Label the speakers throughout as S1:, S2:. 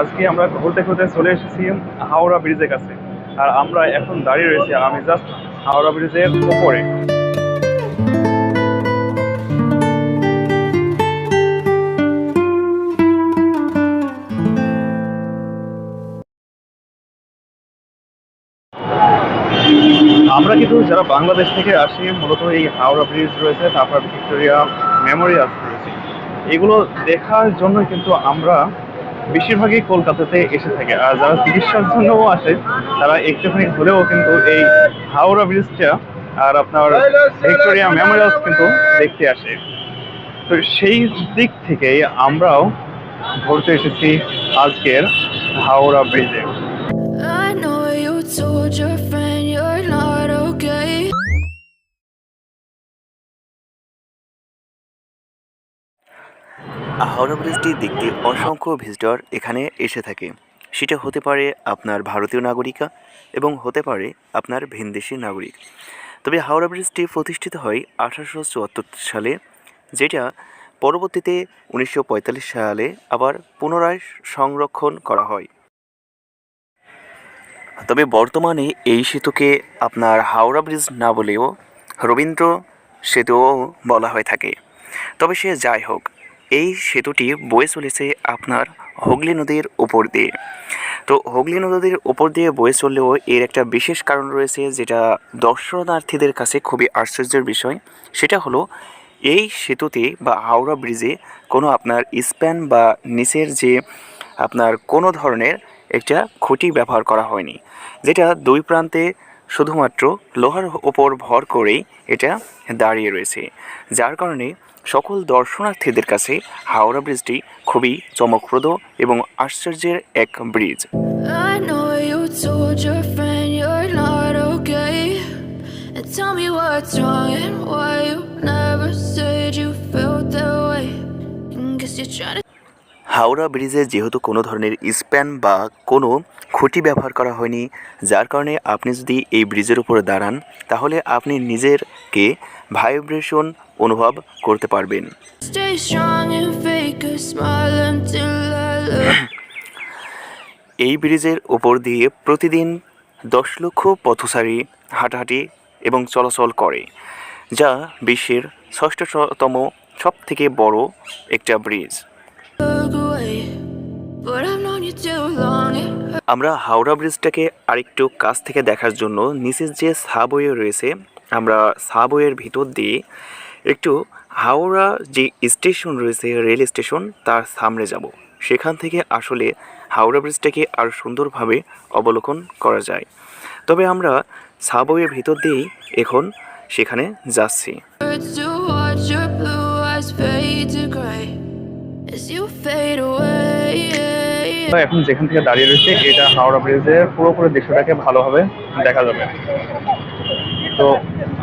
S1: আজকে আমরা ঘুরতে ঘুরতে চলে এসেছি হাওড়া ব্রিজের কাছে। আর আমরা এখন দাঁড়িয়ে রয়েছি আমি জাস্ট হাওড়া ব্রিজের উপরে আমরা কিন্তু যারা বাংলাদেশ থেকে আসি, মূলত এই হাওড়া ব্রিজ রয়েছে, তারপর ভিক্টোরিয়া মেমোরিয়াল রয়েছে। এগুলো দেখার জন্য কিন্তু আমরা বেশিরভাগই কলকাতাতে এসে থাকে। আর যারা চিকিৎসার জন্যও আসে, তারা একটুখানি হলেও কিন্তু এই হাওড়া ব্রিজটা আর আপনার ভিক্টোরিয়া মেমোরিয়ালস কিন্তু দেখতে আসে। তো সেই দিক থেকে আমরাও ঘুরতে এসেছি আজকের হাওড়া ব্রিজে।
S2: হাওড়া ব্রিজটি দেখতে অসংখ্য ভিজিটর এখানে এসে থাকে। সেটা হতে পারে আপনার ভারতীয় নাগরিকা এবং হতে পারে আপনার ভিনদেশি নাগরিক। তবে হাওড়া ব্রিজটি প্রতিষ্ঠিত হয় আঠারোশো চুয়াত্তর সালে, যেটা পরবর্তীতে উনিশশো পঁয়তাল্লিশ সালে আবার পুনরায় সংরক্ষণ করা হয়। তবে বর্তমানে এই সেতুকে আপনার হাওড়া ব্রিজ না বলেও রবীন্দ্র সেতুও বলা হয়ে থাকে। তবে সে যাই হোক এই সেতুটি বয়ে চলেছে আপনার হুগলি নদীর উপর দিয়ে। তো হুগলি নদীর উপর দিয়ে বয়ে চললেও এর একটা বিশেষ কারণ রয়েছে যেটা দর্শনার্থীদের কাছে খুবই আশ্চর্যের বিষয়। সেটা হলো, এই সেতুতে বা হাওড়া ব্রিজে কোনো আপনার স্প্যান বা নিচের যে আপনার কোনো ধরনের একটা খুঁটি ব্যবহার করা হয়নি, যেটা দুই প্রান্তে শুধুমাত্র লোহার ওপর ভর করেই এটা দাঁড়িয়ে রয়েছে, যার কারণে সকল দর্শনার্থীদের কাছে হাওড়া ব্রিজটি খুবই চমকপ্রদ এবং আশ্চর্যের এক bridge.
S3: You're trying to
S2: Howrah ব্রিজে যেহেতু কোনো ধরনের স্প্যান বা কোনো খুঁটি ব্যবহার করা হয়নি যার কারণে আপনি যদি এই ব্রিজের উপর দাঁড়ান তাহলে আপনি নিজেরকে ভাইব্রেশন অনুভব করতে পারবেন. এই ব্রিজের ওপর দিয়ে প্রতিদিন দশ লক্ষ পথচারী হাঁটাহাঁটি এবং চলাচল করে যা বিশ্বের ষষ্ঠতম সব থেকে বড় একটা ব্রিজ আমরা হাওড়া ব্রিজটাকে আরেকটু কাছ থেকে দেখার জন্য নিচের যে সাবওয়ে রয়েছে আমরা সাবওয়ের ভিতর দিয়ে একটু হাওড়া যে স্টেশন রয়েছে রেল স্টেশন তার সামনে যাব। সেখান থেকে আসলে হাওড়া ব্রিজটাকে আরও সুন্দরভাবে অবলোকন করা যায়। তবে আমরা সাবওয়ের ভিতর দিয়েই এখন সেখানে যাচ্ছি।
S3: As you fade away.
S1: এখন যেখান থেকে দাঁড়িয়ে রয়েছে, এটা হাওড়া ব্রিজের পুরোপুরি দৃশ্যটাকে ভালোভাবে দেখা যাবে। তো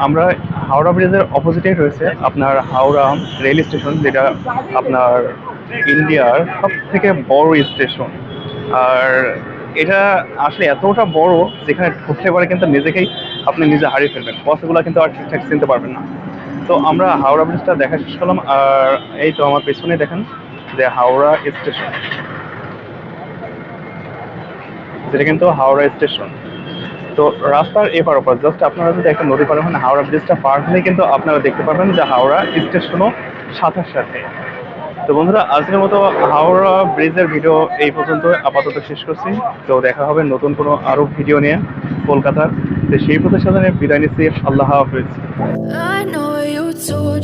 S1: আমরা হাওড়া ব্রিজের অপোজিটেই রয়েছে আপনার হাওড়া রেল স্টেশন যেটা আপনার ইন্ডিয়ার সব থেকে বড় স্টেশন আর এটা আসলে এতটা বড়, যেখানে ঢুকতে পারে কিন্তু নিজেকেই আপনি নিজে হারিয়ে ফেলবেন। পথগুলো কিন্তু আর ঠিকঠাক চিনতে পারবেন না। তো আমরা হাওড়া ব্রিজটা দেখা শেষ করলাম। আর এই তো আমার পেছনে দেখেন যে হাওড়া স্টেশন যেটা কিন্তু হাওড়া স্টেশন। তো রাস্তার এপার ওপর জাস্ট আপনারা যদি একটা নদী পার হন হাওড়া ব্রিজটা পার হলে কিন্তু আপনারা দেখতে পারবেন যে হাওড়া স্টেশনও সাথে সাথে। তো বন্ধুরা আজকের মতো হাওড়া ব্রিজের ভিডিও এই পর্যন্ত আপাতত শেষ করছি। তো দেখা হবে নতুন কোনো আরও ভিডিও নিয়ে কলকাতার। তো সেই প্রতিষ্ঠানে বিদায় নিচ্ছি। আল্লাহ হাফিজ।
S3: I know you told